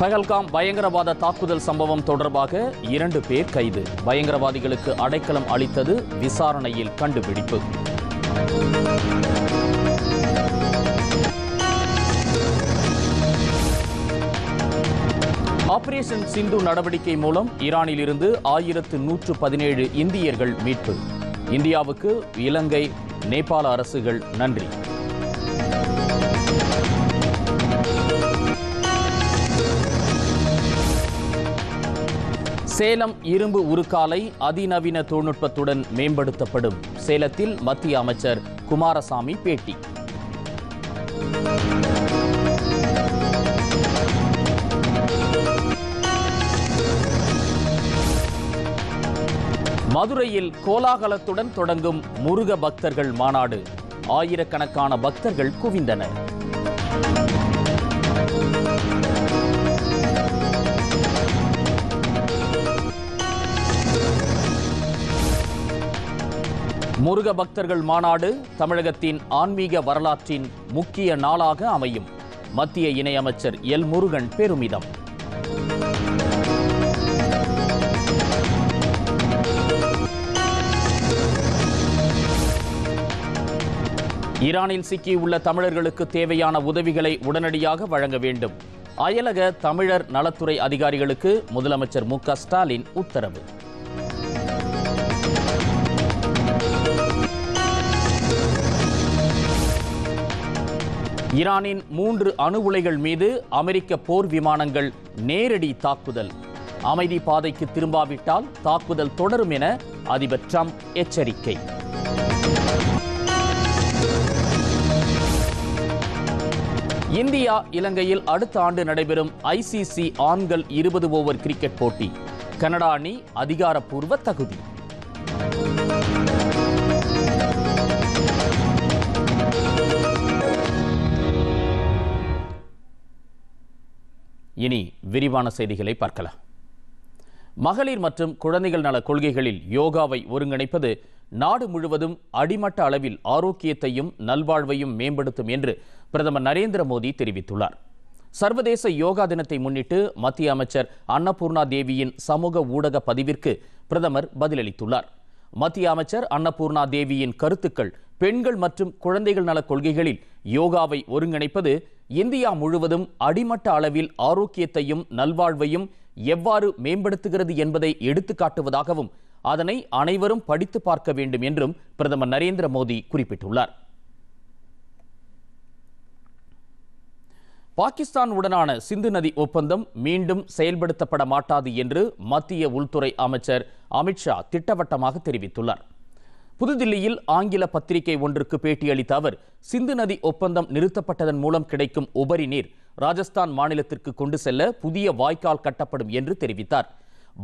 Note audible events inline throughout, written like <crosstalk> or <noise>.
பகல்காம் பயங்கரவாத தாக்குதல் சம்பவம் தொடர்பாக இரண்டு பேர் கைது. பயங்கரவாதிகளுக்கு அடைக்கலம் அளித்தது விசாரணையில் கண்டுபிடிப்பு. ஆபரேஷன் சிந்து நடவடிக்கை மூலம் ஈரானில் இருந்து ஆயிரத்து நூற்று பதினேழு இந்தியர்கள் மீட்பு. இந்தியாவுக்கு இலங்கை நேபாள அரசுகள் நன்றி. சேலம் இரும்பு உருக்காலை அதிநவீன தொழில்நுட்பத்துடன் மேம்படுத்தப்படும். சேலத்தில் மத்திய அமைச்சர் குமாரசாமி பேட்டி. மதுரையில் கோலாகலத்துடன் தொடங்கும் முருக பக்தர்கள் மாநாடு. ஆயிரக்கணக்கான பக்தர்கள் குவிந்தனர். முருக பக்தர்கள் மாநாடு தமிழகத்தின் ஆன்மீக வரலாற்றின் முக்கிய நாளாக அமையும். மத்திய இணையமைச்சர் எல் முருகன் பெருமிதம். ஈரானில் சிக்கியுள்ள தமிழர்களுக்கு தேவையான உதவிகளை உடனடியாக வழங்க வேண்டும். அயலக தமிழர் நலத்துறை அதிகாரிகளுக்கு முதலமைச்சர் மு க ஸ்டாலின் உத்தரவு. ஈரானின் மூன்று அணு உலைகள் மீது அமெரிக்க போர் விமானங்கள் நேரடி தாக்குதல். அமைதி பாதைக்கு திரும்பாவிட்டால் தாக்குதல் தொடரும் என அதிபர் ட்ரம்ப் எச்சரிக்கை. இந்தியா இலங்கையில் அடுத்த ஆண்டு நடைபெறும் ஐசிசி ஆண்கள் இருபது ஓவர் கிரிக்கெட் போட்டி. கனடா அணி அதிகாரப்பூர்வ தகுதி. இனி விரிவான செய்திகளை பார்க்கலாம். மகளிர் மற்றும் குழந்தைகள் நல கொள்கைகளில் யோகாவை ஒருங்கிணைப்பது நாடு முழுவதும் அடிமட்ட அளவில் ஆரோக்கியத்தையும் நல்வாழ்வையும் மேம்படுத்தும் என்று பிரதமர் நரேந்திர மோடி தெரிவித்துள்ளார். சர்வதேச யோகா தினத்தை முன்னிட்டு மத்திய அமைச்சர் அன்னபூர்ணா தேவியின் சமூக ஊடக பதிவிற்கு பிரதமர் பதிலளித்துள்ளார். மத்திய அமைச்சர் அன்னபூர்ணா தேவியின் கருத்துக்கள் பெண்கள் மற்றும் குழந்தைகள் நல கொள்கைகளில் யோகாவை ஒருங்கிணைப்பது இந்தியா முழுவதும் அடிமட்ட அளவில் ஆரோக்கியத்தையும் நல்வாழ்வையும் எவ்வாறு மேம்படுத்துகிறது என்பதை எடுத்துக்காட்டுவதாகவும் அதனை அனைவரும் படித்து பார்க்க வேண்டும் என்றும் பிரதமர் நரேந்திர மோடி குறிப்பிட்டுள்ளார். பாகிஸ்தான் உடனான சிந்து நதி ஒப்பந்தம் மீண்டும் செயல்படுத்தப்பட மாட்டாது என்று மத்திய உள்துறை அமைச்சர் அமித்ஷா திட்டவட்டமாக தெரிவித்துள்ளார். புதுதில்லியில் ஆங்கில பத்திரிகை ஒன்றுக்கு பேட்டியளித்த அவர் சிந்து நதி ஒப்பந்தம் நிறுத்தப்பட்டதன் மூலம் கிடைக்கும் உபரி நீர் ராஜஸ்தான் மாநிலத்திற்கு கொண்டு செல்ல புதிய வாய்க்கால் கட்டப்படும் என்று தெரிவித்தார்.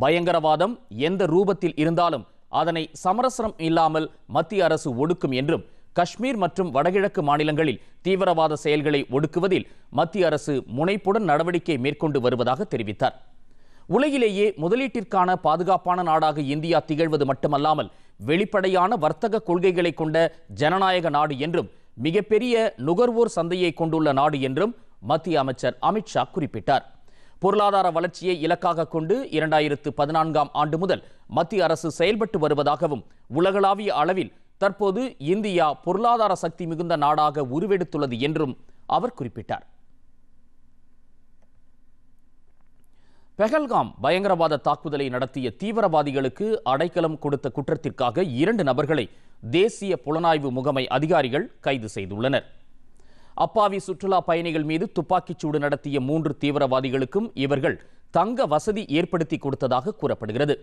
பயங்கரவாதம் எந்த ரூபத்தில் இருந்தாலும் அதனை சமரசம் இல்லாமல் மத்திய அரசு ஒடுக்கும் என்றும் காஷ்மீர் மற்றும் வடகிழக்கு மாநிலங்களில் தீவிரவாத செயல்களை ஒடுக்குவதில் மத்திய அரசு முனைப்புடன் நடவடிக்கை மேற்கொண்டு வருவதாக தெரிவித்தார். உலகிலேயே முதலீட்டிற்கான பாதுகாப்பான நாடாக இந்தியா திகழ்வது மட்டுமல்லாமல் வெளிப்படையான வர்த்தக கொள்கைகளை கொண்ட ஜனநாயக நாடு என்றும் மிகப்பெரிய நுகர்வோர் சந்தையை கொண்டுள்ள நாடு என்றும் மத்திய அமைச்சர் அமித்ஷா குறிப்பிட்டார். பொருளாதார வளர்ச்சியை இலக்காக கொண்டு இரண்டாயிரத்து பதினான்காம் ஆண்டு முதல் மத்திய அரசு செயல்பட்டு வருவதாகவும் உலகளாவிய அளவில் தற்போது இந்தியா பொருளாதார சக்தி மிகுந்த நாடாக உருவெடுத்துள்ளது என்றும் அவர் குறிப்பிட்டார். பெகல்காம் பயங்கரவாத தாக்குதலை நடத்திய தீவிரவாதிகளுக்கு அடைக்கலம் கொடுத்த குற்றத்திற்காக இரண்டு நபர்களை தேசிய புலனாய்வு முகமை அதிகாரிகள் கைது செய்துள்ளனர். அப்பாவி சுற்றுலா பயணிகள் மீது துப்பாக்கிச் சூடு நடத்திய மூன்று தீவிரவாதிகளுக்கும் இவர்கள் தங்க வசதி ஏற்படுத்தி கொடுத்ததாக கூறப்படுகிறது.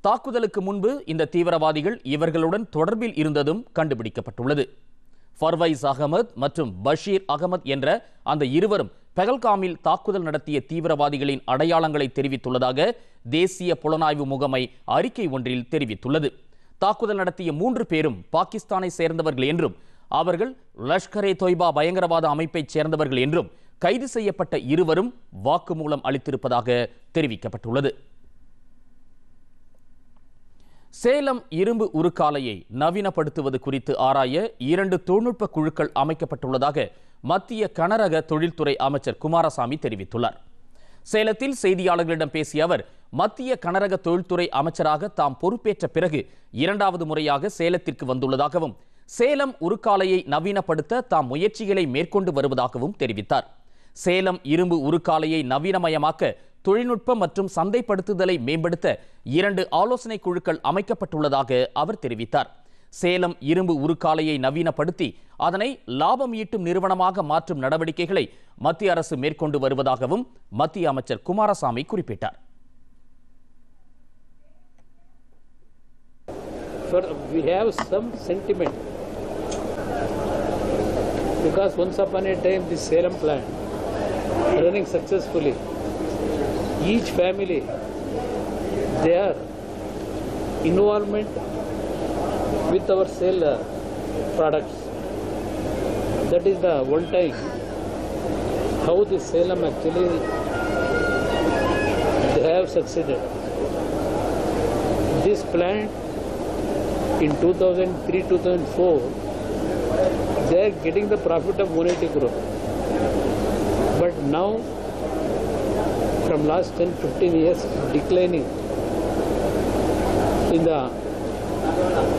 தாக்குதலுக்கு முன்பு இந்த தீவிரவாதிகள் இவர்களுடன் தொடர்பில் இருந்ததும் கண்டுபிடிக்கப்பட்டுள்ளது. ஃபர்வைஸ் அகமது மற்றும் பஷீர் அகமது என்ற அந்த இருவரும் பெகல்காமில் தாக்குதல் நடத்திய தீவிரவாதிகளின் அடையாளங்களை தெரிவித்துள்ளதாக தேசிய புலனாய்வு முகமை அறிக்கை ஒன்றில் தெரிவித்துள்ளது. தாக்குதல் நடத்திய மூன்று பேரும் பாகிஸ்தானை சேர்ந்தவர்கள் என்றும் அவர்கள் லஷ்கரே தொய்பா பயங்கரவாத அமைப்பைச் சேர்ந்தவர்கள் என்றும் கைது செய்யப்பட்ட இருவரும் வாக்குமூலம் அளித்திருப்பதாக தெரிவிக்கப்பட்டுள்ளது. சேலம் இரும்பு உருக்காலையை நவீனப்படுத்துவது குறித்து ஆராய இரண்டு தொழில்நுட்ப குழுக்கள் அமைக்கப்பட்டுள்ளதாக மத்திய கனரக தொழில்துறை அமைச்சர் குமாரசாமி தெரிவித்துள்ளார். சேலத்தில் செய்தியாளர்களிடம் பேசிய அவர் மத்திய கனரக தொழில்துறை அமைச்சராக தாம் பொறுப்பேற்ற பிறகு இரண்டாவது முறையாக சேலத்திற்கு வந்துள்ளதாகவும் சேலம் உருக்காலையை நவீனப்படுத்த தாம் முயற்சிகளை மேற்கொண்டு வருவதாகவும் தெரிவித்தார். சேலம் இரும்பு உருக்காலையை நவீனமயமாக்க தொழில்நுட்பம் மற்றும் சந்தைப்படுத்துதலை மேம்படுத்த இரண்டு ஆலோசனை குழுக்கள் அமைக்கப்பட்டுள்ளதாக அவர் தெரிவித்தார். சேலம் இரும்பு உருக்காலையை நவீனப்படுத்தி அதனை லாபம் ஈட்டும் நிறுவனமாக மாற்றும் நடவடிக்கைகளை மத்திய அரசு மேற்கொண்டு வருவதாகவும் மத்திய அமைச்சர் குமாரசாமி குறிப்பிட்டார். We have some sentiment. Because once upon a time this Salem plant running successfully. Each family their involvement with our sale uh, products. That is the one time how the Salem actually they have succeeded. This plant in 2003 2004 they are getting the profit of 180 crore but now from last 10 15 years declining in the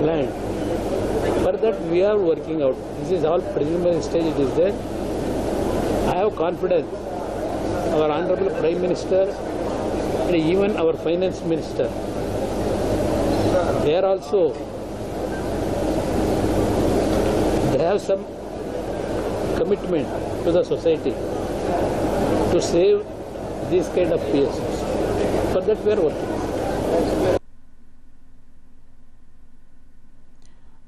land. For that we are working out. This is all preliminary stage it is there. I have confidence. Our honorable prime minister and even our finance minister they are also they have some commitment to the society to save these kind of PSUs. For that we are working.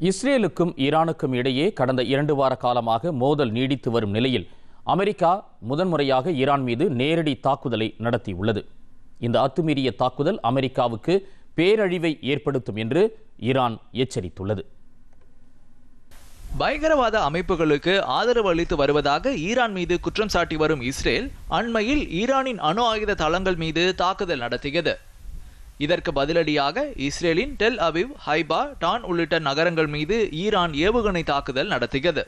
இஸ்ரேலுக்கும் ஈரானுக்கும் இடையே கடந்த இரண்டு வார காலமாக மோதல் நீடித்து வரும் நிலையில் அமெரிக்கா முதன்முறையாக ஈரான் மீது நேரடி தாக்குதலை நடத்தியுள்ளது இந்த அத்துமீறிய தாக்குதல் அமெரிக்காவுக்கு பேரழிவை ஏற்படுத்தும் என்று ஈரான் எச்சரித்துள்ளது பயங்கரவாத அமைப்புகளுக்கு ஆதரவு அளித்து வருவதாக ஈரான் மீது குற்றம் சாட்டி வரும் இஸ்ரேல் அண்மையில் ஈரானின் அணு ஆயுத தளங்கள் மீது தாக்குதல் நடத்தியது. இதற்கு பதிலடியாக இஸ்ரேலின் டெல் அவிவ் ஹைபா டான் உள்ளிட்ட நகரங்கள் மீது ஈரான் ஏவுகணை தாக்குதல் நடத்தியது.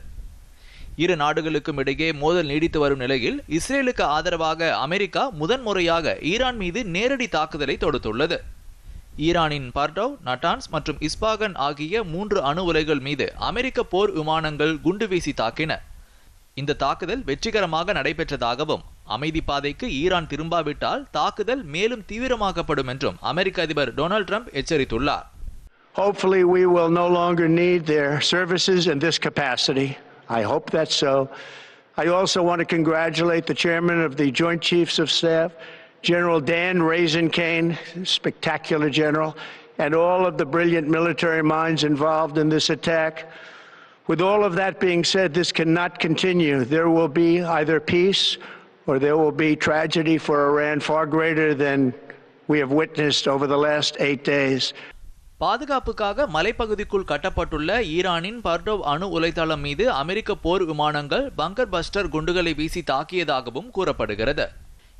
இரு நாடுகளுக்கும் இடையே மோதல் நீடித்து வரும் நிலையில் இஸ்ரேலுக்கு ஆதரவாக அமெரிக்கா முதன்முறையாக ஈரான் மீது நேரடி தாக்குதலை தொடுத்துள்ளது. ஈரானின் பர்டவ் நட்டான்ஸ் மற்றும் இஸ்பாகன் ஆகிய மூன்று அணு உலைகள் மீது அமெரிக்க போர் விமானங்கள் குண்டு வீசி தாக்கின இந்த தாக்குதல் வெற்றிகரமாக நடைபெற்றதாகவும் அமைதி பாதைக்கு ஈரான் திரும்பாவிட்டால் தாக்குதல் மேலும் தீவிரமாக்கப்படும் என்றும் அமெரிக்க அதிபர் டொனால்ட் ட்ரம்ப் எச்சரித்துள்ளார் Hopefully, we will no longer need their services in this capacity. I hope that's so. I also want to congratulate the chairman of the Joint Chiefs of Staff, General Dan Raisin spectacular general, and all of the brilliant military minds involved in this attack. With all of that being said, this cannot continue. There will be either peace or there will be tragedy for Iran far greater than we have witnessed over the last eight days. பாதுகாப்புக்காக மலைப்பகுதிக்குள் கட்டப்பட்டுள்ள ஈரானின் பர்டோவ் அணு உலைத்தளம் மீது அமெரிக்க போர் விமானங்கள் பங்கர் பஸ்டர் குண்டுகளை வீசி தாக்கியதாகவும் கூறப்படுகிறது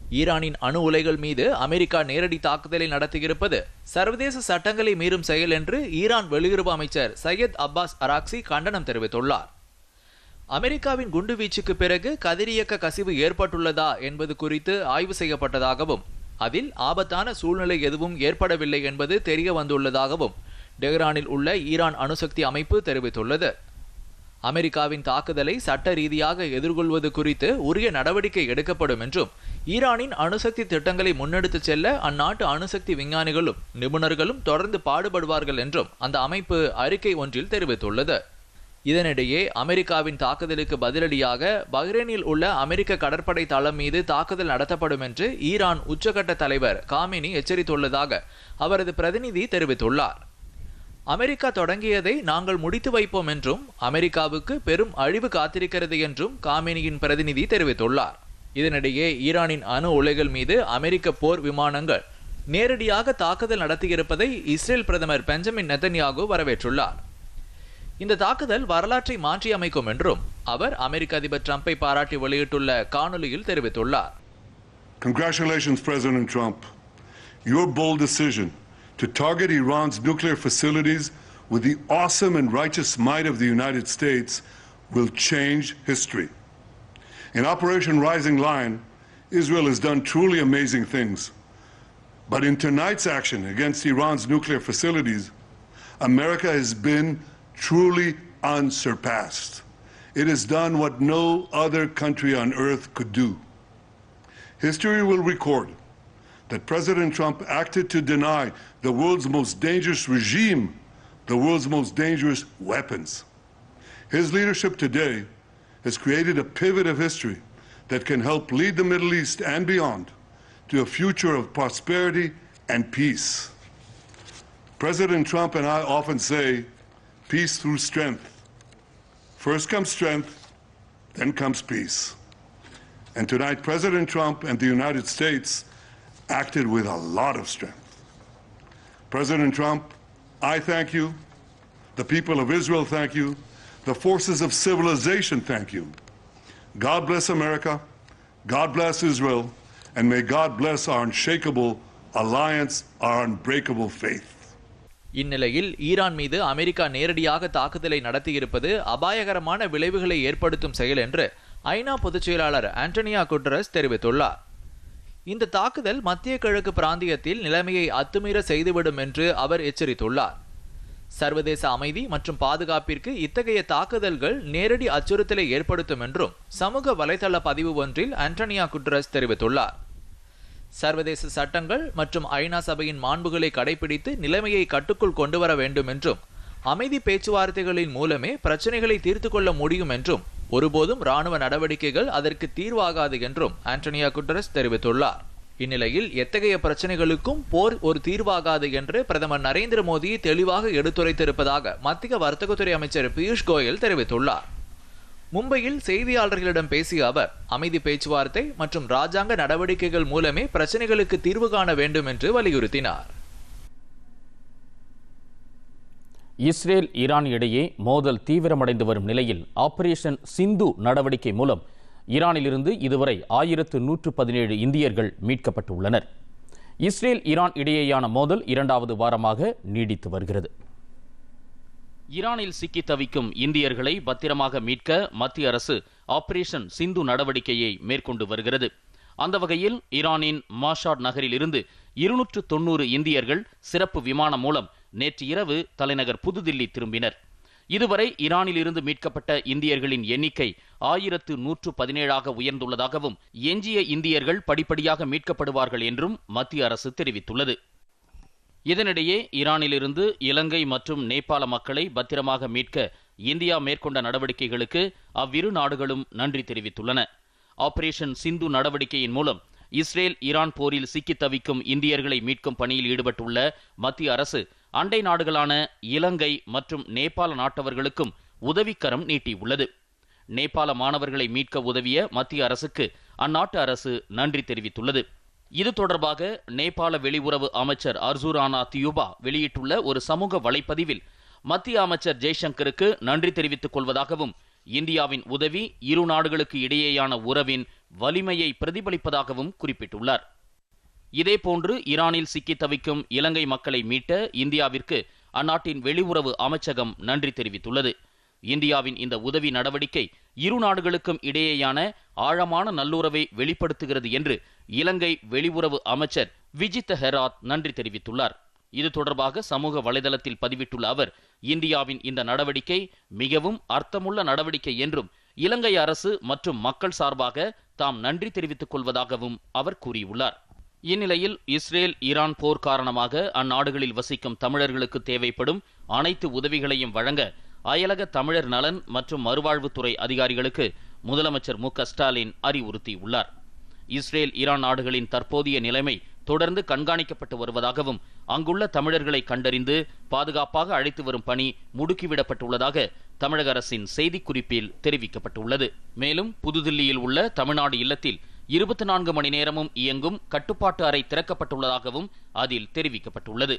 ஈரானின் அணு உலைகள் மீது அமெரிக்கா நேரடி தாக்குதலை நடத்தியிருப்பது சர்வதேச சட்டங்களை மீறும் செயல் என்று ஈரான் வெளியுறவு அமைச்சர் சையத் அப்பாஸ் அராக்சி கண்டனம் தெரிவித்துள்ளார். அமெரிக்காவின் குண்டுவீச்சுக்கு பிறகு கதிரியக்க கசிவு ஏற்பட்டுள்ளதா என்பது குறித்து ஆய்வு செய்யப்பட்டதாகவும் அதில் ஆபத்தான சூழ்நிலை எதுவும் ஏற்படவில்லை என்பது தெரிய வந்துள்ளதாகவும் டெஹ்ரானில் உள்ள ஈரான் அணுசக்தி அமைப்பு தெரிவித்துள்ளது. அமெரிக்காவின் தாக்குதலை சட்ட ரீதியாக எதிர்கொள்வது குறித்து உரிய நடவடிக்கை எடுக்கப்படும் என்றும் ஈரானின் அணுசக்தி திட்டங்களை முன்னெடுத்துச் செல்ல அந்நாட்டு அணுசக்தி விஞ்ஞானிகளும் நிபுணர்களும் தொடர்ந்து பாடுபடுவார்கள் என்றும் அந்த அமைப்பு அறிக்கை ஒன்றில் தெரிவித்துள்ளது. இதனிடையே அமெரிக்காவின் தாக்குதலுக்கு பதிலடியாக பஹ்ரைனில் உள்ள அமெரிக்க கடற்படை தளம் மீது தாக்குதல் நடத்தப்படும் என்று ஈரான் உச்சகட்ட தலைவர் காமினி எச்சரித்துள்ளதாக அவரது பிரதிநிதி தெரிவித்துள்ளார். அமெரிக்கா தொடங்கியதை நாங்கள் முடித்து வைப்போம் என்றும் அமெரிக்காவுக்கு பெரும் அழிவு காத்திருக்கிறது என்றும் காமினியின் பிரதிநிதி தெரிவித்துள்ளார். இதனிடையே ஈரானின் அணு உலைகள் மீது அமெரிக்க போர் விமானங்கள் நேரடியாக தாக்குதல் நடத்தியிருப்பதை இஸ்ரேல் பிரதமர் பெஞ்சமின் நெத்தன்யாகு வரவேற்றுள்ளார் இந்த தாக்குதல் வரலாற்றை மாற்றியமைக்கும் என்றும் அவர் அமெரிக்க அதிபர் ட்ரம்பை பாராட்டி வெளியிட்டுள்ள காணொலியில் தெரிவித்துள்ளார் Congratulations, President Trump. Your bold decision to target Iran's nuclear facilities with the awesome and righteous might of the United States will change history. In Operation Rising Lion, Israel has done truly amazing things. But in tonight's action against Iran's nuclear facilities, America has been truly unsurpassed. It has done what no other country on earth could do. History will record that President Trump acted to deny the world's most dangerous regime the world's most dangerous weapons. His leadership today has created a pivot of history that can help lead the Middle East and beyond to a future of prosperity and peace. President Trump and I often say, peace through strength. First comes strength, then comes peace. And tonight, President Trump and the United States acted with a lot of strength. President Trump, I thank you. The people of Israel thank you. The forces of civilization thank you. God bless America. God bless Israel. And may God bless our unshakable alliance, our unbreakable faith. இந்நிலையில் Iran மீது America நேரடியாக தாக்குதலை நடத்தியிருப்பது அபாயகரமான விளைவுகளை ஏற்படுத்தும் செயல் என்று ஐநா பொதுச் செயலாளர் ஆண்டனியா குட்ரஸ் தெரிவித்துள்ளார் இந்த தாக்குதல் மத்திய கிழக்கு பிராந்தியத்தில் நிலைமையை அத்துமீற செய்துவிடும் என்று அவர் எச்சரித்துள்ளார் சர்வதேச அமைதி மற்றும் பாதுகாப்பிற்கு இத்தகைய தாக்குதல்கள் நேரடி அச்சுறுத்தலை ஏற்படுத்தும் என்றும் சமூக வலைதள பதிவு ஒன்றில் ஆண்டனியா குட்ரஸ் தெரிவித்துள்ளார். சர்வதேச சட்டங்கள் மற்றும் ஐநா சபையின் மாண்புகளை கடைபிடித்து நிலைமையை கட்டுக்குள் கொண்டு வர வேண்டும் என்றும் அமைதி பேச்சுவார்த்தைகளின் மூலமே பிரச்சனைகளை தீர்த்து கொள்ள முடியும் என்றும் ஒருபோதும் ராணுவ நடவடிக்கைகள் அதற்கு தீர்வாகாது என்றும் ஆண்டனியா குட்ரஸ் தெரிவித்துள்ளார். இந்நிலையில் எத்தகைய பிரச்சனைகளுக்கும் போர் ஒரு தீர்வாகாது என்று பிரதமர் நரேந்திர மோடி தெளிவாக எடுத்துரைத்திருப்பதாக மத்திய வர்த்தகத்துறை அமைச்சர் பியூஷ் கோயல் தெரிவித்துள்ளார். மும்பையில் செய்தியாளர்களிடம் பேசிய அவர் அமைதி பேச்சுவார்த்தை மற்றும் ராஜாங்க நடவடிக்கைகள் மூலமே பிரச்சனைகளுக்கு தீர்வு காண வேண்டும் என்று வலியுறுத்தினார். இஸ்ரேல் ஈரான் இடையே மோதல் தீவிரமடைந்து வரும் நிலையில் ஆபரேஷன் சிந்து நடவடிக்கை மூலம் ஈரானிலிருந்து இதுவரை ஆயிரத்து நூற்று பதினேழு இந்தியர்கள் மீட்கப்பட்டுள்ளனர். இஸ்ரேல் ஈரான் இடையேயான மோதல் இரண்டாவது வாரமாக நீடித்து வருகிறது. ஈரானில் சிக்கி தவிக்கும் இந்தியர்களை பத்திரமாக மீட்க மத்திய அரசு ஆபரேஷன் சிந்து நடவடிக்கையை மேற்கொண்டு வருகிறது. அந்த வகையில் ஈரானின் மாஷாட் நகரிலிருந்து இருநூற்று தொன்னூறு இந்தியர்கள் சிறப்பு விமானம் மூலம் நேற்று இரவு தலைநகர் புதுதில்லி திரும்பினர். இதுவரை ஈரானில் இருந்து மீட்கப்பட்ட இந்தியர்களின் எண்ணிக்கை ஆயிரத்து நூற்று பதினேழாக உயர்ந்துள்ளதாகவும் எஞ்சிய இந்தியர்கள் படிப்படியாக மீட்கப்படுவார்கள் என்றும் மத்திய அரசு தெரிவித்துள்ளது. இதனிடையே ஈரானிலிருந்து இலங்கை மற்றும் நேபாள மக்களை பத்திரமாக மீட்க இந்தியா மேற்கொண்ட நடவடிக்கைகளுக்கு அவ்விரு நாடுகளும் நன்றி தெரிவித்துள்ளன. ஆபரேஷன் சிந்து நடவடிக்கையின் மூலம் இஸ்ரேல் ஈரான் போரில் சிக்கித் தவிக்கும் இந்தியர்களை மீட்கும் பணியில் ஈடுபட்டுள்ள மத்திய அரசு அண்டை நாடுகளான இலங்கை மற்றும் நேபாள நாட்டவர்களுக்கும் உதவிக்கரம் நீட்டியுள்ளது. நேபாள மாணவர்களை மீட்க உதவிய மத்திய அரசுக்கு அந்நாட்டு அரசு நன்றி தெரிவித்துள்ளது. இது தொடர்பாக நேபாள வெளியுறவு அமைச்சர் அர்சூரானா தியூபா வெளியிட்டுள்ள ஒரு சமூக வலைப்பதிவில் மத்திய அமைச்சர் ஜெய்சங்கருக்கு நன்றி தெரிவித்துக் கொள்வதாகவும் இந்தியாவின் உதவி இரு நாடுகளுக்கு இடையேயான உறவின் வலிமையை பிரதிபலிப்பதாகவும் குறிப்பிட்டுள்ளார். இதேபோன்று ஈரானில் சிக்கி தவிக்கும் இலங்கை மக்களை மீட்ட இந்தியாவிற்கு அந்நாட்டின் வெளியுறவு அமைச்சகம் நன்றி தெரிவித்துள்ளது. இந்தியாவின் இந்த உதவி நடவடிக்கை இரு நாடுகளுக்கும் இடையேயான ஆழமான நல்லுறவை வெளிப்படுத்துகிறது என்று இலங்கை வெளியுறவு அமைச்சர் விஜித்த ஹெராத் நன்றி தெரிவித்துள்ளார். இது தொடர்பாக சமூக வலைதளத்தில் பதிவிட்டுள்ள அவர் இந்தியாவின் இந்த நடவடிக்கை மிகவும் அர்த்தமுள்ள நடவடிக்கை என்றும் இலங்கை அரசு மற்றும் மக்கள் சார்பாக தாம் நன்றி தெரிவித்துக் கொள்வதாகவும் அவர் கூறியுள்ளார். இந்நிலையில் இஸ்ரேல் ஈரான் போர் காரணமாக அந்நாடுகளில் வசிக்கும் தமிழர்களுக்கு தேவைப்படும் அனைத்து உதவிகளையும் வழங்க அயலக தமிழர் நலன் மற்றும் மறுவாழ்வுத்துறை அதிகாரிகளுக்கு முதலமைச்சர் மு ஸ்டாலின் அறிவுறுத்தியுள்ளார். இஸ்ரேல் ஈரான் நாடுகளின் தற்போதைய நிலைமை தொடர்ந்து கண்காணிக்கப்பட்டு வருவதாகவும் அங்குள்ள தமிழர்களை கண்டறிந்து பாதுகாப்பாக அழைத்து வரும் பணி முடுக்கிவிடப்பட்டுள்ளதாக தமிழக அரசின் செய்திக்குறிப்பில் தெரிவிக்கப்பட்டுள்ளது. மேலும் புதுதில்லியில் உள்ள தமிழ்நாடு இல்லத்தில் இருபத்தி நான்கு மணி நேரமும் இயங்கும் கட்டுப்பாட்டு அறை திறக்கப்பட்டுள்ளதாகவும் அதில் தெரிவிக்கப்பட்டுள்ளது.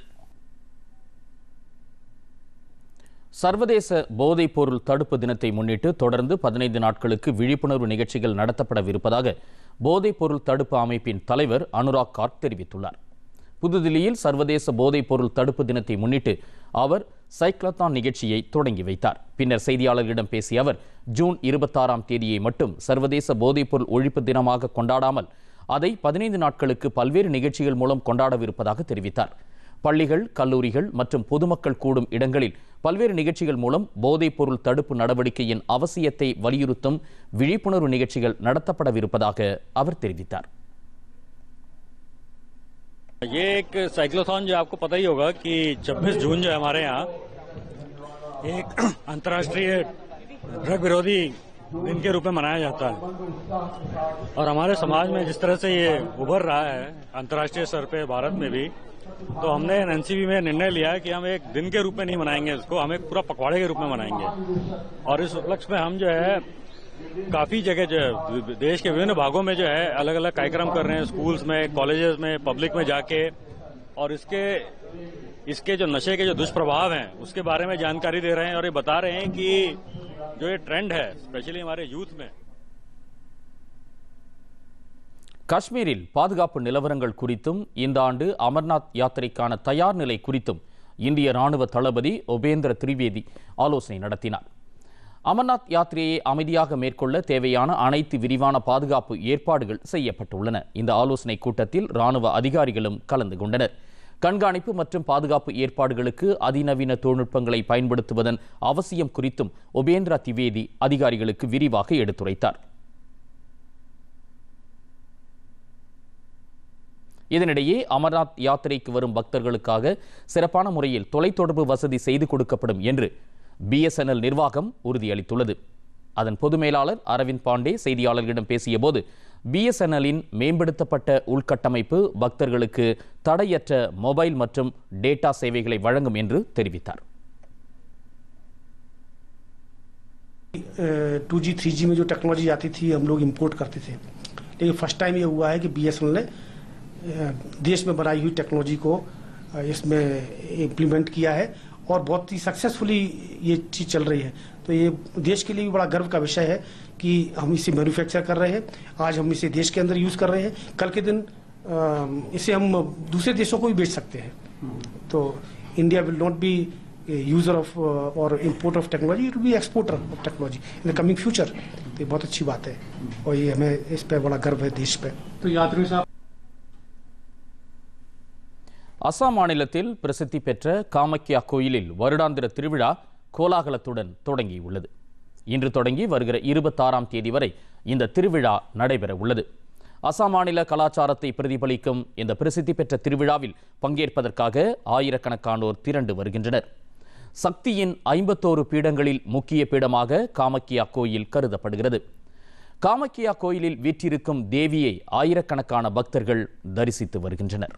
சர்வதேச போதைப் பொருள் தடுப்பு தினத்தை முன்னிட்டு தொடர்ந்து பதினைந்து நாட்களுக்கு விழிப்புணர்வு நிகழ்ச்சிகள் நடத்தப்படவிருப்பதாக போதைப் பொருள் தடுப்பு அமைப்பின் தலைவர் அனுராக் கார்க் தெரிவித்துள்ளார். புதுதில்லியில் சர்வதேச போதைப் பொருள் தடுப்பு தினத்தை முன்னிட்டு அவர் சைக்ளத்தான் நிகழ்ச்சியை தொடங்கி வைத்தார். பின்னர் செய்தியாளர்களிடம் பேசிய அவர் ஜூன் இருபத்தாறாம் தேதியை மட்டும் சர்வதேச போதைப்பொருள் ஒழிப்பு தினமாக கொண்டாடாமல் அதை பதினைந்து நாட்களுக்கு பல்வேறு நிகழ்ச்சிகள் மூலம் கொண்டாடவிருப்பதாக தெரிவித்தார். பள்ளிகள் கல்லூரிகள் மற்றும் பொதுமக்கள் கூடும் இடங்களில் பல்வேறு நிகழ்ச்சிகள் மூலம் போதைப்பொருள் தடுப்பு நடவடிக்கையின் அவசியத்தை வலியுறுத்தும் விழிப்புணர்வு நிகழ்ச்சிகள் நடத்தப்படவிருப்பதாக அவர் தெரிவித்தார். ये एक साइक्लोथॉन जो आपको पता ही होगा कि 26 जून जो है हमारे यहाँ, एक <clears throat> अंतर्राष्ट्रीय ड्रग विरोधी दिन के रूप में मनाया जाता है। और हमारे समाज में जिस तरह से ये उभर रहा है, अंतर्राष्ट्रीय स्तर पे भारत में भी तो हमने एनसीबी में निर्णय लिया है कि हम एक दिन के रूप में नहीं मनाएँगे इसको, हम एक पूरा पखवाड़े के रूप में मनाएँगे। और इस उपलक्ष्य में हम जो है काफी जगह जो है देश के विभिन्न भागों में जो है अलग अलग कार्यक्रम कर रहे हैं स्कूल्स में कॉलेजेस में पब्लिक में जाके और इसके इसके जो नशे के जो दुष्प्रभाव हैं उसके बारे में जानकारी दे रहे हैं और ये बता रहे हैं कि जो ये ट्रेंड है स्पेशली हमारे यूथ में காஷ்மீரில் பாதுகாப்பு நிலவரங்கள் குறித்தும் இந்த ஆண்டு அமர்நாத் யாத்திரைக்கான தயார் நிலை குறித்தும் இந்திய ராணுவ தளபதி உபேந்திர திரிவேதி ஆலோசனை நடத்தினார் அமர்நாத் யாத்திரையை அமைதியாக மேற்கொள்ள தேவையான அனைத்து விரிவான பாதுகாப்பு ஏற்பாடுகள் செய்யப்பட்டுள்ளன. இந்த ஆலோசனை கூட்டத்தில் ராணுவ அதிகாரிகளும் கலந்து கொண்டனர். கண்காணிப்பு மற்றும் பாதுகாப்பு ஏற்பாடுகளுக்கு அதிநவீன தொழில்நுட்பங்களை பயன்படுத்துவதன் அவசியம் குறித்தும் உபேந்திரா திவேதி அதிகாரிகளுக்கு விரிவாக எடுத்துரைத்தார். இதனிடையே அமர்நாத் யாத்திரைக்கு வரும் பக்தர்களுக்காக சிறப்பான முறையில் தொலைத்தொடர்பு வசதி செய்து கொடுக்கப்படும் என்று பிஎஸ்என்எல் நிர்வாகம் உறுதியளித்துள்ளது அதன் பொது மேலாளர் அரவிந்த் பாண்டே செய்தியாளர்களிடம் பேசியபோது பிஎஸ்என்எல்லின் மேம்படுத்தப்பட்ட உள்கட்டமைப்பு பக்தர்களுக்கு தடையற்ற மொபைல் மற்றும் டேட்டா சேவைகளை வழங்கும் என்று தெரிவித்தார் टू जी थ्री जी में जो टेक्नोलॉजी आती थी हम लोग इंपोर्ट करते थे लेकिन फर्स्ट टाइम ये हुआ है कि बी ने अ, देश में बनाई हुई टेक्नोलॉजी को अ, इसमें इम्प्लीमेंट किया है और बहुत ही सक्सेसफुली ये चीज़ चल रही है। तो ये देश के लिए भी बड़ा गर्व का विषय है कि हम इसे मैन्युफैक्चर कर रहे हैं। आज हम इसे देश के अंदर यूज़ कर रहे हैं। कल के दिन इसे हम दूसरे देशों को भी बेच सकते हैं। तो India will not be user of और import of technology it be exporter of technology in the coming future तो ये बहुत अच्छी बात है। और ये हमें इस पर बड़ा गर्व है देश पे। तो यात्री साहब அசாம் மாநிலத்தில் பிரசித்தி பெற்ற காமக்கியா கோயிலில் வருடாந்திர திருவிழா கோலாகலத்துடன் தொடங்கியுள்ளது. இன்று தொடங்கி வருகிற இருபத்தாறாம் தேதி வரை இந்த திருவிழா நடைபெற உள்ளது. அசாம் மாநில கலாச்சாரத்தை பிரதிபலிக்கும் இந்த பிரசித்தி பெற்ற திருவிழாவில் பங்கேற்பதற்காக ஆயிரக்கணக்கானோர் திரண்டு வருகின்றனர். சக்தியின் ஐம்பத்தோரு பீடங்களில் முக்கிய பீடமாக காமக்கியா கோயில் கருதப்படுகிறது. காமக்கியா கோயிலில் வீற்றிருக்கும் தேவியை ஆயிரக்கணக்கான பக்தர்கள் தரிசித்து வருகின்றனர்.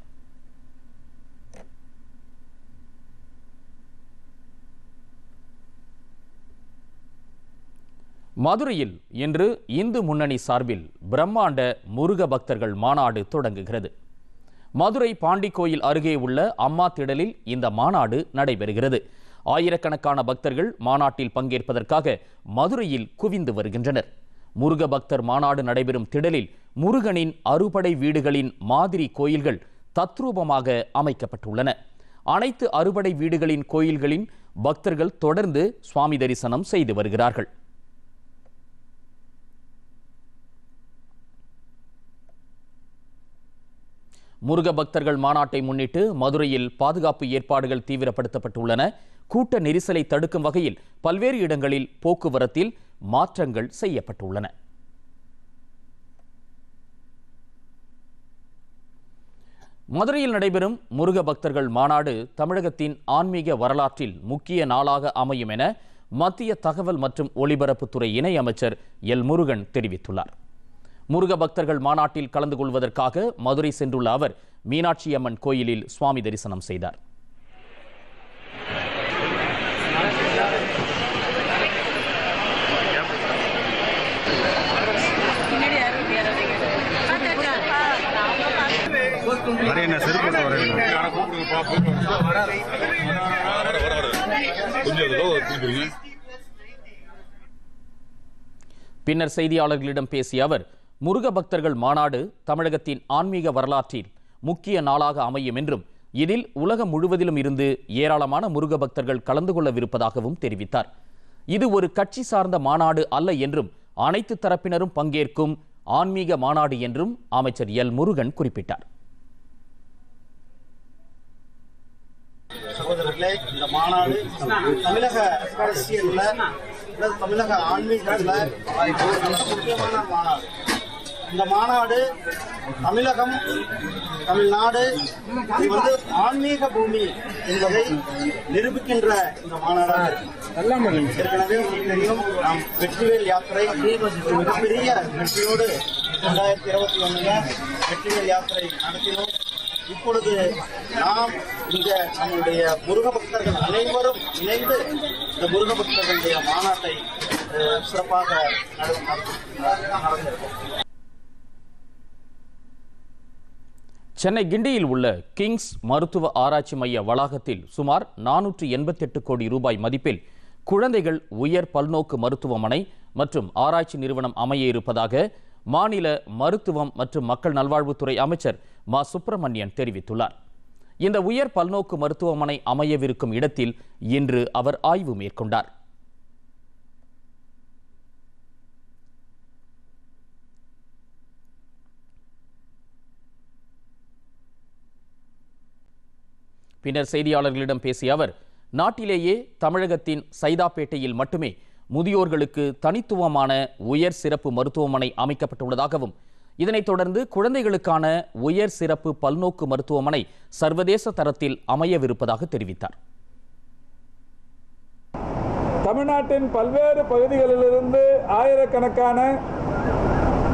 மதுரையில் இன்று இந்து முன்னணி சார்பில் பிரம்மாண்ட முருக பக்தர்கள் மாநாடு தொடங்குகிறது. மதுரை பாண்டி கோயில் அருகே உள்ள அம்மா திடலில் இந்த மாநாடு நடைபெறுகிறது. ஆயிரக்கணக்கான பக்தர்கள் மாநாட்டில் பங்கேற்பதற்காக மதுரையில் குவிந்து வருகின்றனர். முருக பக்தர் மாநாடு நடைபெறும் திடலில் முருகனின் அறுபடை வீடுகளின் மாதிரி கோயில்கள் தத்ரூபமாக அமைக்கப்பட்டுள்ளன. அனைத்து அறுபடை வீடுகளின் கோயில்களின் பக்தர்கள் தொடர்ந்து சுவாமி தரிசனம் செய்து வருகிறார்கள். முருக பக்தர்கள் மாநாட்டை முன்னிட்டு மதுரையில் பாதுகாப்பு ஏற்பாடுகள் தீவிரப்படுத்தப்பட்டுள்ளன. கூட்ட நெரிசலை தடுக்கும் வகையில் பல்வேறு இடங்களில் போக்குவரத்தில் மாற்றங்கள் செய்யப்பட்டுள்ளன. மதுரையில் நடைபெறும் முருக பக்தர்கள் மாநாடு தமிழகத்தின் ஆன்மீக வரலாற்றில் முக்கிய நாளாக அமையும் என மத்திய தகவல் மற்றும் ஒலிபரப்புத்துறை இணை அமைச்சர் எல் முருகன் தெரிவித்துள்ளார். முருக பக்தர்கள் மாநாட்டில் கலந்து கொள்வதற்காக மதுரை சென்றுள்ள அவர் மீனாட்சி அம்மன் கோயிலில் சுவாமி தரிசனம் செய்தார். பின்னர் செய்தியாளர்களிடம் பேசிய அவர் முருக பக்தர்கள் மாநாடு தமிழகத்தின் ஆன்மீக வரலாற்றில் முக்கிய நாளாக அமையும் என்றும் இதில் உலகம் முழுவதிலும் இருந்து ஏராளமான முருக பக்தர்கள் கலந்து கொள்ளவிருப்பதாகவும் தெரிவித்தார். இது ஒரு கட்சி சார்ந்த மாநாடு அல்ல என்றும் அனைத்து தரப்பினரும் பங்கேற்கும் ஆன்மீக மாநாடு என்றும் அமைச்சர் எல். முருகன் குறிப்பிட்டார். சகோதரர்களே இந்த மாநாடு தமிழக அரசியல்ல தமிழக ஆன்மீகத்துல முக்கியமான மாநாடு. இந்த மாநாடு தமிழகம் தமிழ்நாடு இது வந்து ஆன்மீக பூமி என்பதை நிரூபிக்கின்ற இந்த மாநாடாக இருக்கு. ஏற்கனவே உங்களுக்கு தெரியும் நாம் வெற்றிவேல் யாத்திரை மிகப்பெரிய வெற்றியோடு ரெண்டாயிரத்தி இருபத்தி ஒண்ணுல வெற்றிவேல் யாத்திரை நடத்தினோம் இப்பொழுது நாம் இந்த நம்முடைய முருக பக்தர்கள் அனைவரும் இணைந்து இந்த முருக பக்தர்களுடைய மாநாட்டை சிறப்பாக நட- நடந்திருக்கோம் சென்னை கிண்டியில் உள்ள கிங்ஸ் மருத்துவ ஆராய்ச்சி மைய வளாகத்தில் சுமார் நானூற்று எண்பத்தெட்டு கோடி ரூபாய் மதிப்பில் குழந்தைகள் உயர் பல்நோக்கு மருத்துவமனை மற்றும் ஆராய்ச்சி நிறுவனம் அமைய இருப்பதாக மாநில மருத்துவம் மற்றும் மக்கள் நல்வாழ்வுத்துறை அமைச்சர் மா. சுப்பிரமணியன் தெரிவித்துள்ளார். இந்த உயர் பல்நோக்கு மருத்துவமனை அமையவிருக்கும் இடத்தில் இன்று அவர் ஆய்வு மேற்கொண்டார். பின்னர் செய்தியாளர்களிடம் பேசிய அவர் நாட்டிலேயே தமிழகத்தின் சைதாப்பேட்டையில் மட்டுமே முதியோர்களுக்கு தனித்துவமான உயர் சிறப்பு மருத்துவமனை அமைக்கப்பட்டுள்ளதாகவும் இதனைத் தொடர்ந்து குழந்தைகளுக்கான உயர் சிறப்பு பல்நோக்கு மருத்துவமனை சர்வதேச தரத்தில் அமையவிருப்பதாக தெரிவித்தார். தமிழ்நாட்டின் பல்வேறு பகுதிகளிலிருந்து ஆயிரக்கணக்கான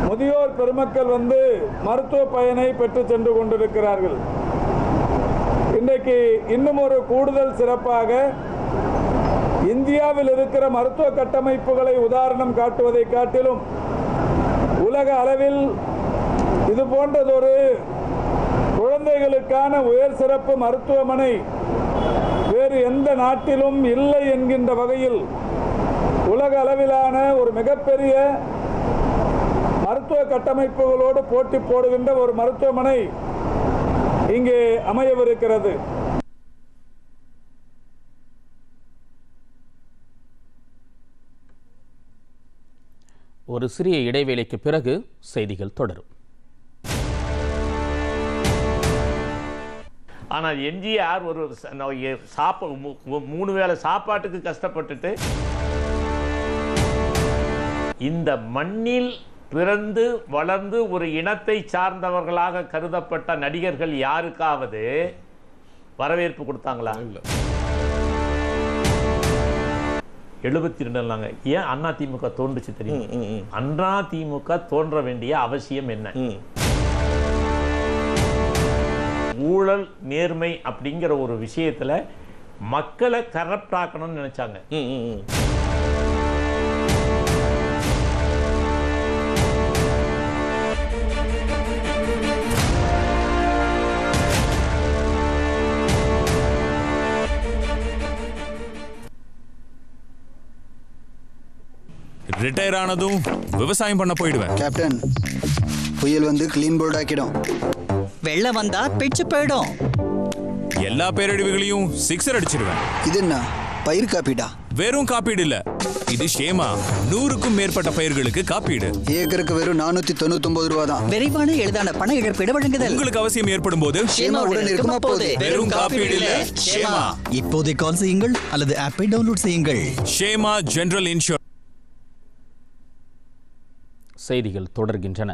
முதியோர் பெருமக்கள் வந்து மருத்துவ பயனை பெற்று சென்று கொண்டிருக்கிறார்கள். இன்றைக்கு இன்னும் ஒரு கூடுதல் சிறப்பாக இந்தியாவில் இருக்கிற மருத்துவ கட்டமைப்புகளை உதாரணம் காட்டுவதை காட்டிலும் உலக அளவில் இது போன்றதொரு குழந்தைகளுக்கான உயர் சிறப்பு மருத்துவமனை வேறு எந்த நாட்டிலும் இல்லை என்கின்ற வகையில் உலக அளவிலான ஒரு மிகப்பெரிய மருத்துவ கட்டமைப்புகளோடு போட்டி போடுகின்ற ஒரு மருத்துவமனை இங்கே அமையவிருக்கிறது. ஒரு சிறிய இடைவேளைக்கு பிறகு செய்திகள் தொடரும். ஆனால் எம்ஜிஆர் ஒரு சாப்ப மூணு வேளை சாப்பாட்டுக்கு கஷ்டப்பட்டுட்டு இந்த மண்ணில் பிறந்து வளர்ந்து ஒரு இனத்தை சார்ந்தவர்களாக கருதப்பட்ட நடிகர்கள் யாருக்காவது வரவேற்பு கொடுத்தாங்களா? எழுபத்தி ரெண்டுலாங்க ஏன் அண்ணா திமுக தோன்றுச்சு தெரியும்? அண்ணா திமுக தோன்ற வேண்டிய அவசியம் என்ன? ஊழல் நேர்மை அப்படிங்கிற ஒரு விஷயத்துல மக்களை கரப்ட் ஆக்கணும்னு நினைச்சாங்க. ரிட்டையர் ஆனதும் விவசாயம் பண்ண போயிடுவேன். கேப்டன் புயல் வந்து கிளீன் போர்ட் ஆக்கிடும். வெள்ளம் வந்தா பிச்சு போயிடும். எல்லா பேரழிவுகளையும் சிக்ஸர் அடிச்சிடுவேன். இது என்ன? பயிர் காப்பீடா? வெறும் காப்பீடு இல்ல. இது ஷேமா. நூறுக்கும் மேற்பட்ட பயிர்களுக்கு காப்பீடு. ஏக்கருக்கு வெறும் நானூத்தி தொண்ணூத்தி ஒன்பது ரூபா தான் விரைவான எளிதான பண இழப்பீடு வழங்குதல். உங்களுக்கு அவசியம் ஏற்படும் போது ஷேமாவுடன் இருக்குமா போது வெறும் காப்பீடு இல்ல. ஷேமா. இப்போதே கால் செய்யுங்கள் அல்லது ஆப்பை டவுன்லோட் செய்யுங்கள். ஷேமா ஜெனரல் இன்சூரன்ஸ் செய்திகள் தொடர்கின்றன.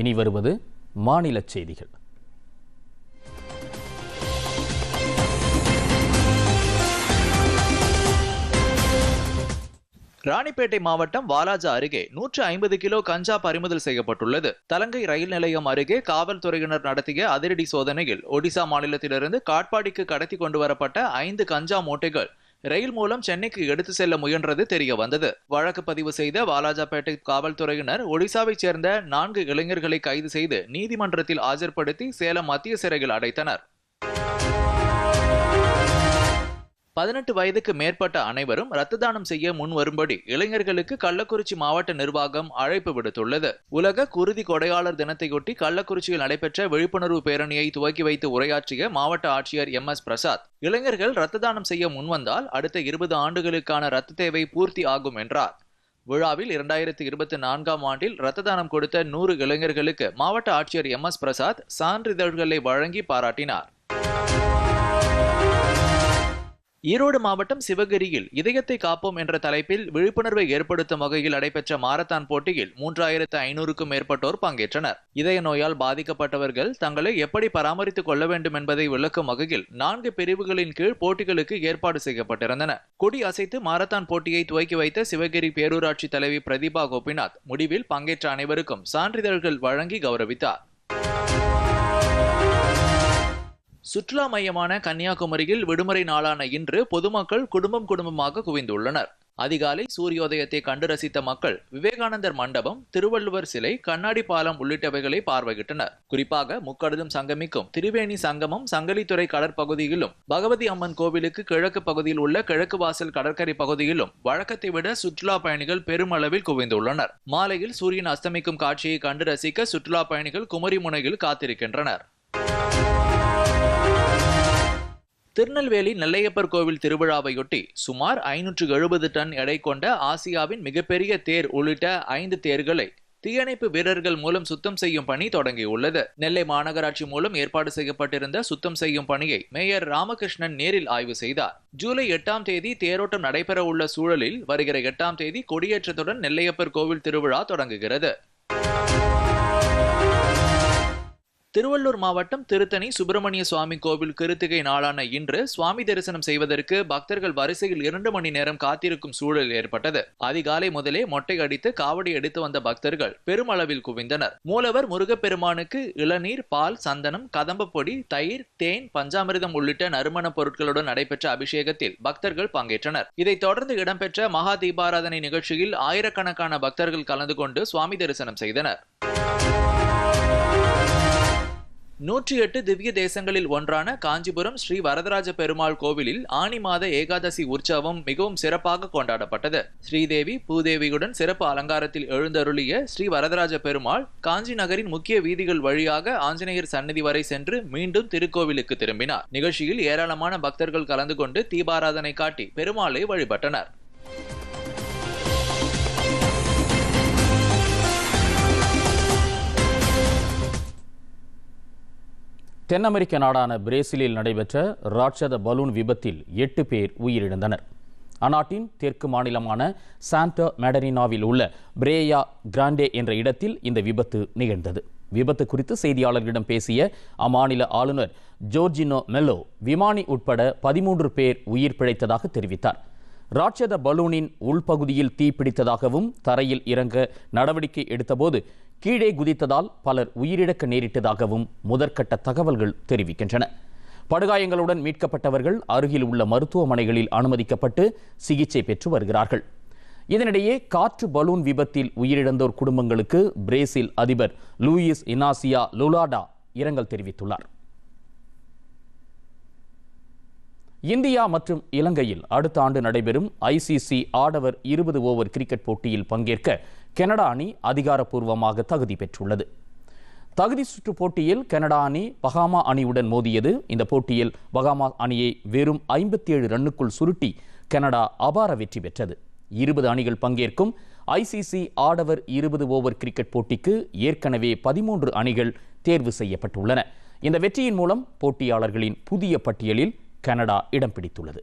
இனி வருவது மாநில செய்திகள். ராணிப்பேட்டை மாவட்டம் வாலாஜா அருகே நூற்று ஐம்பது கிலோ கஞ்சா பறிமுதல் செய்யப்பட்டுள்ளது. தலங்கை ரயில் நிலையம் அருகே காவல்துறையினர் நடத்திய அதிரடி சோதனையில் ஒடிசா மாநிலத்திலிருந்து காட்பாடிக்கு கடத்தி கொண்டு வரப்பட்ட ஐந்து கஞ்சா மூட்டைகள் ரயில் மூலம் சென்னைக்கு எடுத்து செல்ல முயன்றது தெரிய வந்தது. வழக்கு பதிவு செய்த வாலாஜாபேட்டை காவல்துறையினர் ஒடிசாவைச் சேர்ந்த நான்கு இளைஞர்களை கைது செய்து நீதிமன்றத்தில் ஆஜர்படுத்தி சேலம் மத்திய சிறையில் அடைத்தனர். பதினெட்டு வயதுக்கு மேற்பட்ட அனைவரும் ரத்த தானம் செய்ய முன் வரும்படி இளைஞர்களுக்கு கள்ளக்குறிச்சி மாவட்ட நிர்வாகம் அழைப்பு விடுத்துள்ளது. உலக குருதி கொடையாளர் தினத்தையொட்டி கள்ளக்குறிச்சியில் நடைபெற்ற விழிப்புணர்வு பேரணியை துவக்கி வைத்து உரையாற்றிய மாவட்ட ஆட்சியர் எம். எஸ். பிரசாத் இளைஞர்கள் ரத்த தானம் செய்ய முன்வந்தால் அடுத்த இருபது ஆண்டுகளுக்கான ரத்த தேவை பூர்த்தி ஆகும் என்றார். விழாவில் இரண்டாயிரத்தி இருபத்தி நான்காம் ஆண்டில் ரத்த தானம் கொடுத்த நூறு இளைஞர்களுக்கு மாவட்ட ஆட்சியர் எம். எஸ். பிரசாத் சான்றிதழ்களை வழங்கி பாராட்டினார். ஈரோடு மாவட்டம் சிவகிரியில் இதயத்தை காப்போம் என்ற தலைப்பில் விழிப்புணர்வை ஏற்படுத்தும் வகையில் நடைபெற்ற மாரத்தான் போட்டியில் மூன்றாயிரத்து ஐநூறுக்கும் மேற்பட்டோர் பங்கேற்றனர். இதய நோயால் பாதிக்கப்பட்டவர்கள் தங்களை எப்படி பராமரித்துக் கொள்ள வேண்டும் என்பதை விளக்கும் வகையில் நான்கு பிரிவுகளின் கீழ் போட்டிகளுக்கு ஏற்பாடு செய்யப்பட்டிருந்தன. கொடி அசைத்து மாரத்தான் போட்டியை துவக்கி வைத்த சிவகிரி பேரூராட்சி தலைவி பிரதீபா கோபிநாத் முடிவில் பங்கேற்ற அனைவருக்கும் சான்றிதழ்கள் வழங்கி கௌரவித்தார். சுற்றுலா மையமான கன்னியாகுமரியில் விடுமுறை நாளான இன்று பொதுமக்கள் குடும்பம் குடும்பமாக குவிந்துள்ளனர். அதிகாலை சூரியோதயத்தை கண்டு ரசித்த மக்கள் விவேகானந்தர் மண்டபம் திருவள்ளுவர் சிலை கண்ணாடி பாலம் உள்ளிட்டவைகளை பார்வையிட்டனர். குறிப்பாக முக்கடலும் சங்கமிக்கும் திரிவேணி சங்கமம் சங்கலித்துறை கடற்பகுதியிலும் பகவதி அம்மன் கோவிலுக்கு கிழக்கு பகுதியில் உள்ள கிழக்கு வாசல் கடற்கரை பகுதியிலும் வழக்கத்தை விட சுற்றுலா பயணிகள் பெருமளவில் குவிந்துள்ளனர். மாலையில் சூரியன் அஸ்தமிக்கும் காட்சியை கண்டு ரசிக்க சுற்றுலா பயணிகள் குமரி முனையில் காத்திருக்கின்றனர். திருநெல்வேலி நெல்லையப்பர் கோவில் திருவிழாவையொட்டி சுமார் ஐநூற்று எழுபது டன் எடை கொண்ட ஆசியாவின் மிகப்பெரிய தேர் உள்ளிட்ட ஐந்து தேர்களை தீயணைப்பு வீரர்கள் மூலம் சுத்தம் செய்யும் பணி தொடங்கியுள்ளது. நெல்லை மாநகராட்சி மூலம் ஏற்பாடு செய்யப்பட்டிருந்த சுத்தம் செய்யும் பணியை மேயர் ராமகிருஷ்ணன் நேரில் ஆய்வு செய்தார். ஜூலை எட்டாம் தேதி தேரோட்டம் நடைபெற உள்ள சூழலில் வருகிற எட்டாம் தேதி கொடியேற்றத்துடன் நெல்லையப்பர் கோவில் திருவிழா தொடங்குகிறது. திருவள்ளூர் மாவட்டம் திருத்தணி சுப்பிரமணிய சுவாமி கோவில் கிருத்திகை நாளான இன்று சுவாமி தரிசனம் செய்வதற்கு பக்தர்கள் வரிசையில் இரண்டு மணி நேரம் காத்திருக்கும் சூழல் ஏற்பட்டது. அதிகாலை முதலே மொட்டை அடித்து காவடி எடுத்து வந்த பக்தர்கள் பெருமளவில் குவிந்தனர். மூலவர் முருகப்பெருமானுக்கு இளநீர் பால் சந்தனம் கதம்ப பொடி தயிர் தேன் பஞ்சாமிர்தம் உள்ளிட்ட நறுமண பொருட்களுடன் நடைபெற்ற அபிஷேகத்தில் பக்தர்கள் பங்கேற்றனர். இதைத் தொடர்ந்து இடம்பெற்ற மகா தீபாராதனை நிகழ்ச்சியில் ஆயிரக்கணக்கான பக்தர்கள் கலந்து கொண்டு சுவாமி தரிசனம் செய்தனர். நூற்றி எட்டு திவ்ய தேசங்களில் ஒன்றான காஞ்சிபுரம் ஸ்ரீ வரதராஜ பெருமாள் கோவிலில் ஆனி மாத ஏகாதசி உற்சவம் மிகவும் சிறப்பாக கொண்டாடப்பட்டது. ஸ்ரீதேவி பூதேவியுடன் சிறப்பு அலங்காரத்தில் எழுந்தருளிய ஸ்ரீ வரதராஜ பெருமாள் காஞ்சி நகரின் முக்கிய வீதிகள் வழியாக ஆஞ்சநேயர் சன்னதி வரை சென்று மீண்டும் திருக்கோவிலுக்கு திரும்பினார். நிகழ்ச்சியில் ஏராளமான பக்தர்கள் கலந்து கொண்டு தீபாராதனை காட்டி பெருமாளை வழிபட்டனர். தென் அமெரிக்க நாடான பிரேசிலில் நடைபெற்ற ராட்சத பலூன் விபத்தில் எட்டு பேர் உயிரிழந்தனர். அந்நாட்டின் தெற்கு மாநிலமான சாண்டோ மேடரினாவில் உள்ள பிரேயா கிராண்டே என்ற இடத்தில் இந்த விபத்து நிகழ்ந்தது. விபத்து குறித்து செய்தியாளர்களிடம் பேசிய அம்மாநில ஆளுநர் ஜோர்ஜினோ மெல்லோ விமானி உட்பட பதிமூன்று பேர் உயிர் பிழைத்ததாக தெரிவித்தார். ராட்சத பலூனின் உள்பகுதியில் தீப்பிடித்ததாகவும் தரையில் இறங்க நடவடிக்கை எடுத்தபோது கீழே குதித்ததால் பலர் உயிரிழக்க நேரிட்டதாகவும் முதற்கட்ட தகவல்கள் தெரிவிக்கின்றன. படுகாயங்களுடன் மீட்கப்பட்டவர்கள் அருகில் உள்ள மருத்துவமனைகளில் அனுமதிக்கப்பட்டு சிகிச்சை பெற்று வருகிறார்கள். இதனிடையே காற்று பலூன் விபத்தில் உயிரிழந்தோர் குடும்பங்களுக்கு பிரேசில் அதிபர் லூயிஸ் இனாசியா லுலாடா இரங்கல் தெரிவித்துள்ளார். இந்தியா மற்றும் இலங்கையில் அடுத்த ஆண்டு நடைபெறும் ஐசிசி ஆடவர் இருபது ஓவர் கிரிக்கெட் போட்டியில் பங்கேற்க கனடா அணி அதிகாரப்பூர்வமாக தகுதி பெற்றுள்ளது. தகுதி சுற்று போட்டியில் கனடா அணி பகாமா அணியுடன் மோதியது. இந்த போட்டியில் பகாமா அணியை வெறும் ஐம்பத்தி ஏழு ரன்னுக்குள் சுருட்டி கனடா அபார வெற்றி பெற்றது. இருபது அணிகள் பங்கேற்கும் ஐசிசி ஆடவர் இருபது ஓவர் கிரிக்கெட் போட்டிக்கு ஏற்கனவே பதிமூன்று அணிகள் தேர்வு செய்யப்பட்டுள்ளன. இந்த வெற்றியின் மூலம் போட்டியாளர்களின் புதிய பட்டியலில் கனடா இடம் பிடித்துள்ளது.